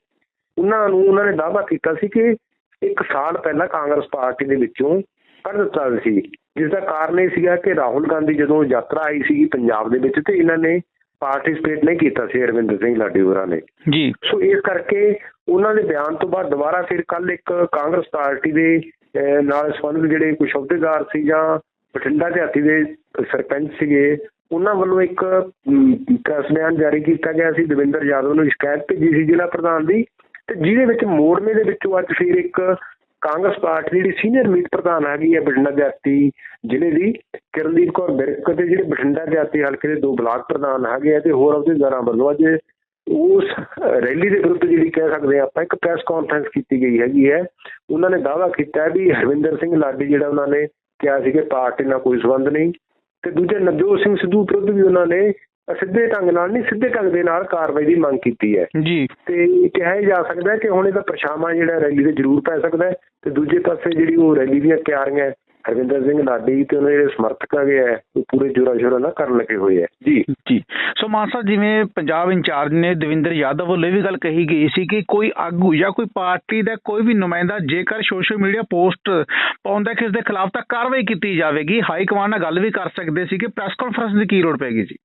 ਉਹਨਾਂ ਨੂੰ ਉਹਨਾਂ ਨੇ ਦਾਅਵਾ ਕੀਤਾ ਸੀ ਕਿ ਇੱਕ ਸਾਲ ਪਹਿਲਾਂ ਕਾਂਗਰਸ ਪਾਰਟੀ ਦੇ ਵਿੱਚੋਂ ਕੱਢ ਦਿੱਤਾ ਸੀ। ਜਿਸ ਦਾ ਕਾਰਨ ਇਹ ਸੀਗਾ ਕਿ ਰਾਹੁਲ ਗਾਂਧੀ ਜਦੋਂ ਯਾਤਰਾ ਆਈ ਸੀ ਪੰਜਾਬ ਦੇ ਵਿੱਚ ਤੇ ਇਹਨਾਂ ਨੇ ਪਾਰਟਿਸਿਪੇਟ ਨਹੀਂ ਕੀਤਾ ਸੀ ਅਰਵਿੰਦਰ ਸਿੰਘ ਲਾਡੀ ਹੋਰਾਂ ਨੇ। ਜੀ। ਸੋ ਇਸ ਕਰਕੇ ਉਹਨਾਂ ਦੇ ਬਿਆਨ ਤੋਂ ਬਾਅਦ ਦੁਬਾਰਾ ਫਿਰ ਕੱਲ ਇੱਕ ਕਾਂਗਰਸ ਪਾਰਟੀ ਦੇ ਨਾਲ ਸੰਬੰਧਿਤ ਜਿਹੜੇ ਕੁਝ ਅਹੁਦੇਦਾਰ ਸੀ ਜਾਂ ਬਠਿੰਡਾ ਦਿਹਾਤੀ ਦੇ ਸਰਪੰਚ ਸੀਗੇ ਉਹਨਾਂ ਵੱਲੋਂ ਇੱਕ ਪ੍ਰੈਸ ਬਿਆਨ ਜਾਰੀ ਕੀਤਾ ਗਿਆ ਸੀ। ਦਵਿੰਦਰ ਯਾਦਵ ਨੂੰ ਸ਼ਿਕਾਇਤ ਭੇਜੀ ਸੀ ਜ਼ਿਲ੍ਹਾ ਪ੍ਰਧਾਨ ਦੀ ਤੇ ਜਿਹਦੇ ਵਿੱਚ ਮੋੜਵੇਂ ਦੇ ਵਿੱਚੋਂ ਅੱਜ ਫਿਰ ਇੱਕ ਕਾਂਗਰਸ ਪਾਰਟੀ ਦੀ ਜਿਹੜੀ ਸੀਨੀਅਰ ਮੀਤ ਪ੍ਰਧਾਨ ਹੈਗੀ ਹੈ ਬਠਿੰਡਾ ਦਿਹਾਤੀ ਜ਼ਿਲ੍ਹੇ ਦੀ ਕਿਰਨਦੀਪ ਕੌਰ ਬਿਰਕ ਤੇ ਜਿਹੜੇ ਬਠਿੰਡਾ ਦਿਹਾਤੀ ਹਲਕੇ ਦੇ ਦੋ ਬਲਾਕ ਪ੍ਰਧਾਨ ਹੈਗੇ ਆ ਤੇ ਹੋਰ ਅਹੁਦੇਦਾਰਾਂ ਵੱਲੋਂ ਅੱਜ ਉਸ ਰੈਲੀ ਦੇ ਵਿਰੁੱਧ ਜਿਹੜੀ ਕਹਿ ਸਕਦੇ ਆ ਆਪਾਂ, ਇੱਕ ਪ੍ਰੈਸ ਕਾਨਫਰੰਸ ਕੀਤੀ ਗਈ ਹੈਗੀ ਹੈ। ਉਹਨਾਂ ਨੇ ਦਾਅਵਾ ਕੀਤਾ ਵੀ ਹਰਵਿੰਦਰ ਸਿੰਘ ਲਾਡੀ ਜਿਹੜਾ ਉਹਨਾਂ ਨੇ ਕਿਹਾ ਸੀ ਕਿ ਪਾਰਟੀ ਨਾਲ ਕੋਈ ਸੰਬੰਧ ਨਹੀਂ। ਤੇ ਦੂਜੇ ਨਵਜੋਤ ਸਿੰਘ ਸਿੱਧੂ ਵਿਰੁੱਧ ਵੀ ਉਹਨਾਂ ਨੇ ਸਿੱਧੇ ਢੰਗ ਨਾਲ ਨਹੀਂ ਸਿੱਧੇ ਢੰਗ ਦੇ ਨਾਲ ਕਾਰਵਾਈ ਦੀ ਮੰਗ ਕੀਤੀ ਹੈ। ਜੀ। ਤੇ ਕਿਹਾ ਜਾ ਸਕਦਾ ਹੈ ਕਿ ਹੁਣ ਇਹਦਾ ਪਰਛਾਵਾਂ ਜਿਹੜਾ ਰੈਲੀ ਦੇ ਜ਼ਰੂਰ ਪੈ ਸਕਦਾ ਹੈ ਤੇ ਦੂਜੇ ਪਾਸੇ ਜਿਹੜੀ ਉਹ ਰੈਲੀ ਦੀਆਂ ਤਿਆਰੀਆਂ ਹਰਵਿੰਦਰ ਸਿੰਘ ਲਾਡੀ ਤੇ ਉਹਨਾਂ ਦੇ ਸਮਰਥਕ ਹੈਗੇ ਆ ਉਹ ਪੂਰੇ ਜੋਰਾ ਸ਼ੋਰਾ ਨਾਲ ਕਰਨ ਲੱਗੇ ਹੋਏ ਆ ਜੀ। ਜੀ। ਸੋ ਮਾਨਸਾ ਜਿਵੇਂ ਪੰਜਾਬ ਇੰਚਾਰਜ ਨੇ ਦਵਿੰਦਰ ਯਾਦਵ ਵੱਲੋਂ ਵੀ ਗੱਲ ਕਹੀ ਗਈ ਸੀ ਕਿ ਕੋਈ ਆਗੂ ਜਾਂ ਕੋਈ ਪਾਰਟੀ ਦਾ ਕੋਈ ਵੀ ਨੁਮਾਇੰਦਾ ਜੇਕਰ ਸੋਸ਼ਲ ਮੀਡੀਆ ਪੋਸਟ ਪਾਉਂਦਾ ਕਿਸ ਦੇ ਖਿਲਾਫ ਤਾਂ ਕਾਰਵਾਈ ਕੀਤੀ ਜਾਵੇਗੀ। ਹਾਈ ਕਮਾਂਡ ਨਾਲ ਗੱਲ ਵੀ ਕਰ ਸਕਦੇ ਸੀ ਕਿ ਪ੍ਰੈਸ ਕਾਨਫਰੰਸ ਦੀ ਕੀ ਲੋੜ ਪੈਗੀ ਜੀ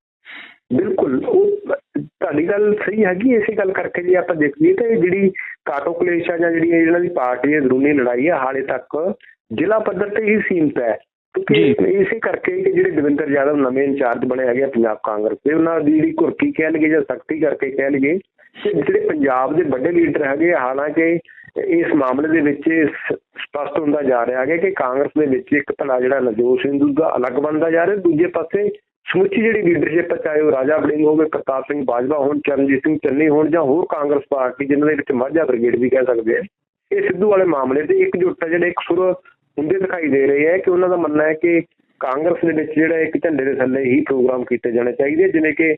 ਬਿਲਕੁਲ ਉਹ ਤੁਹਾਡੀ ਗੱਲ ਸਹੀ ਹੈਗੀ ਇਸੇ ਗੱਲ ਕਰਕੇ ਜੇ ਆਪਾਂ ਦੇਖੀਏ ਤਾਂ ਇਹ ਜਿਹੜੀ ਕਾਟੋ ਕਲੇਸ਼ ਆ ਜਾਂ ਜਿਹੜੀ ਇਹ ਇਹਨਾਂ ਦੀ ਪਾਰਟੀ ਦੀ ਅੰਦਰੂਨੀ ਲੜਾਈ ਹੈ ਹਾਲੇ ਤੱਕ ਜ਼ਿਲ੍ਹਾ ਪੱਧਰ ਤੇ ਹੀ ਸੀਮਤ ਹੈ। ਕਿਉਂਕਿ ਇਸੇ ਕਰਕੇ ਕਿ ਜਿਹੜੇ ਦਵਿੰਦਰ ਯਾਦਵ ਨਵੇਂ ਇੰਚਾਰਜ ਬਣੇ ਹੈਗੇ ਪੰਜਾਬ ਕਾਂਗਰਸ ਦੇ ਉਹਨਾਂ ਦੀ ਜਿਹੜੀ ਕੁਰਕੀ ਕਹਿ ਲਈਏ ਜਾਂ ਸਖਤੀ ਕਰਕੇ ਕਹਿ ਲਈਏ ਕਿ ਜਿਹੜੇ ਪੰਜਾਬ ਦੇ ਵੱਡੇ ਲੀਡਰ ਹੈਗੇ ਹਾਲਾਂਕਿ ਇਸ ਮਾਮਲੇ ਦੇ ਵਿੱਚ ਸਪਸ਼ਟ ਹੁੰਦਾ ਜਾ ਰਿਹਾ ਹੈ ਕਿ ਕਾਂਗਰਸ ਦੇ ਵਿੱਚ ਇੱਕ ਧੜਾ ਜਿਹੜਾ ਨਵਜੋਤ ਸਿੰਘ ਦਾ ਅਲੱਗ ਬਣਦਾ ਜਾ ਰਿਹਾ ਦੂਜੇ ਪਾਸੇ ਸਮੁੱਚੀ ਜਿਹੜੀ ਲੀਡਰਸ਼ਿਪ ਹੈ ਚਾਹੇ ਉਹ ਰਾਜਾ ਵੜਿੰਗ ਹੋਵੇ ਪ੍ਰਤਾਪ ਸਿੰਘ ਬਾਜਵਾ ਹੋਣ ਚਰਨਜੀਤ ਸਿੰਘ ਚੰਨੀ ਹੋਣ ਜਾਂ ਹੋਰ ਕਾਂਗਰਸ ਪਾਰਟੀ ਜਿਨ੍ਹਾਂ ਦੇ ਵਿੱਚ ਮਾਝਾ ਬ੍ਰਿਗੇਡ ਵੀ ਕਹਿ ਸਕਦੇ ਆ ਇਹ ਸਿੱਧੂ ਵਾਲੇ ਮਾਮਲੇ ਤੇ ਇਕਜੁੱਟ ਹੈ ਜਿਹੜੇ ਇੱਕ ਸੁਰ ਹੁੰਦੇ ਦਿਖਾਈ ਦੇ ਰਹੇ ਹੈ ਕਿ ਉਹਨਾਂ ਦਾ ਮੰਨਣਾ ਹੈ ਕਿ ਕਾਂਗਰਸ ਦੇ ਵਿੱਚ ਜਿਹੜਾ ਇੱਕ ਝੰਡੇ ਦੇ ਥੱਲੇ ਹੀ ਪ੍ਰੋਗਰਾਮ ਕੀਤੇ ਜਾਣੇ ਚਾਹੀਦੇ ਜਿਵੇਂ ਕਿ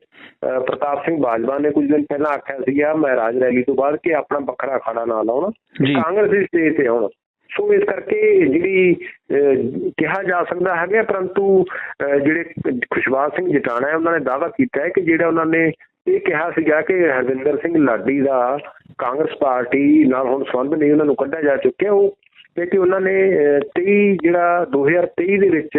ਪ੍ਰਤਾਪ ਸਿੰਘ ਬਾਜਵਾ ਨੇ ਕੁਝ ਦਿਨ ਪਹਿਲਾਂ ਆਖਿਆ ਸੀਗਾ ਮਹਾਰਾਜ ਰੈਲੀ ਤੋਂ ਬਾਅਦ ਕਿ ਆਪਣਾ ਵੱਖਰਾ ਖਾੜਾ ਨਾ ਲਾਉਣ। ਕਾਂਗਰਸ ਦੀ ਸਟੇਜ ਤੇ ਆਉਣ ਸੋ ਇਸ ਕਰਕੇ ਜਿਹੜੀ ਅਹ, ਕਿਹਾ ਜਾ ਸਕਦਾ ਹੈਗਾ ਪਰੰਤੂ ਅਹ, ਜਿਹੜੇ ਖੁਸ਼ਵਾਸ ਸਿੰਘ ਜਟਾਣਾ ਹੈ ਉਹਨਾਂ ਨੇ ਦਾਅਵਾ ਕੀਤਾ ਹੈ ਕਿ ਜਿਹੜਾ ਉਹਨਾਂ ਨੇ ਇਹ ਕਿਹਾ ਸੀਗਾ ਕਿ ਹਰਵਿੰਦਰ ਸਿੰਘ ਲਾਡੀ ਦਾ ਕਾਂਗਰਸ ਪਾਰਟੀ ਨਾਲ ਹੁਣ ਸੰਬੰਧ ਨਹੀਂ ਉਹਨਾਂ ਨੂੰ ਕੱਢਿਆ ਜਾ ਚੁੱਕਿਆ ਉਹ ਕਿਉਂਕਿ ਉਹਨਾਂ ਨੇ ਅਹ, 23 ਜਿਹੜਾ 2023 ਦੇ ਵਿੱਚ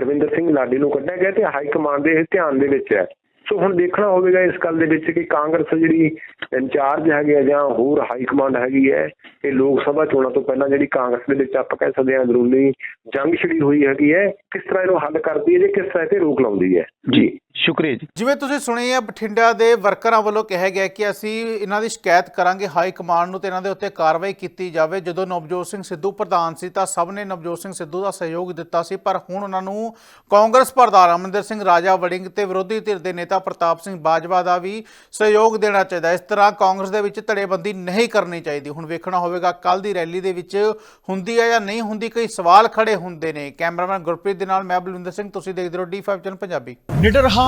ਹਰਵਿੰਦਰ ਸਿੰਘ ਲਾਡੀ ਨੂੰ ਕੱਢਿਆ ਗਿਆ ਤੇ ਹਾਈ ਕਮਾਂਡ ਦੇ ਧਿਆਨ ਦੇ ਵਿੱਚ ਹੈ। ਸੋ ਹੁਣ ਦੇਖਣਾ ਹੋਵੇਗਾ ਇਸ ਗੱਲ ਦੇ ਵਿੱਚ ਕਿ ਕਾਂਗਰਸ ਜਿਹੜੀ ਇੰਚਾਰਜ ਹੈਗੇ ਆ ਜਾਂ ਹੋਰ ਹਾਈ ਕਮਾਂਡ ਹੈਗੀ ਹੈ, ਇਹ ਲੋਕ ਸਭਾ ਚੋਣਾਂ ਤੋਂ ਪਹਿਲਾਂ ਜਿਹੜੀ ਕਾਂਗਰਸ ਦੇ ਵਿੱਚ ਆਪਾਂ ਕਹਿ ਸਕਦੇ ਹਾਂ ਅੰਦਰੂਨੀ ਜੰਗ ਛਿੜੀ ਹੋਈ ਹੈਗੀ ਹੈ, ਕਿਸ ਤਰ੍ਹਾਂ ਇਹਨੂੰ ਹੱਲ ਕਰਦੀ ਹੈ ਜਾਂ ਕਿਸ ਤਰ੍ਹਾਂ ਤੇ ਰੋਕ ਲਾਉਂਦੀ ਹੈ? ਜੀ। ਸ਼ੁਕਰੀਆ ਜੀ। ਜਿਵੇਂ ਤੁਸੀਂ ਸੁਣੀ ਹੈ ਬਠਿੰਡਾ ਦੇ ਵਰਕਰਾਂ ਵੱਲੋਂ ਕਿਹਾ ਗਿਆ ਕਿ ਅਸੀਂ ਇਹਨਾਂ ਦੀ ਸ਼ਿਕਾਇਤ ਕਰਾਂਗੇ ਹਾਈ ਕਮਾਂਡ ਨੂੰ ਤੇ ਇਹਨਾਂ ਦੇ ਉੱਤੇ ਕਾਰਵਾਈ ਕੀਤੀ ਜਾਵੇ। ਜਦੋਂ ਨਵਜੋਤ ਸਿੰਘ ਸਿੱਧੂ ਪ੍ਰਧਾਨ ਸੀ ਤਾਂ ਸਭ ਨੇ ਨਵਜੋਤ ਸਿੰਘ ਸਿੱਧੂ ਦਾ ਸਹਿਯੋਗ ਦਿੱਤਾ ਸੀ ਪਰ ਹੁਣ ਉਹਨਾਂ ਨੂੰ ਕਾਂਗਰਸ ਪ੍ਰਧਾਨ ਅਮਰਿੰਦਰ ਸਿੰਘ ਰਾਜਾ ਵੜਿੰਗ ਤੇ ਵਿਰੋਧੀ ਧਿਰ ਦੇ ਨੇਤਾ ਪ੍ਰਤਾਪ ਸਿੰਘ ਬਾਜਵਾ ਦਾ ਵੀ ਸਹਿਯੋਗ ਦੇਣਾ ਚਾਹੀਦਾ। ਇਸ ਤਰ੍ਹਾਂ ਕਾਂਗਰਸ ਦੇ ਵਿੱਚ ਧੜੇਬੰਦੀ ਨਹੀਂ ਕਰਨੀ ਚਾਹੀਦੀ। ਹੁਣ ਵੇਖਣਾ ਹੋਵੇਗਾ ਕੱਲ ਦੀ ਰੈਲੀ ਦੇ ਵਿੱਚ ਹੁੰਦੀ ਹੈ ਜਾਂ ਨਹੀਂ ਹੁੰਦੀ ਕਈ ਸਵਾਲ ਖੜੇ ਹੁੰਦੇ ਨੇ। ਕੈਮਰਾਮੈਨ ਗੁਰਪ੍ਰੀਤ ਦੇ ਨਾਲ ਮੈਂ ਬਲਵਿੰਦਰ ਸਿੰਘ ਤੁਸੀਂ ਦੇਖਦੇ ਰਹੋ D5 ਚੈਨਲ ਪੰਜਾਬੀ। ਨਿਡਰ ਹਾਂ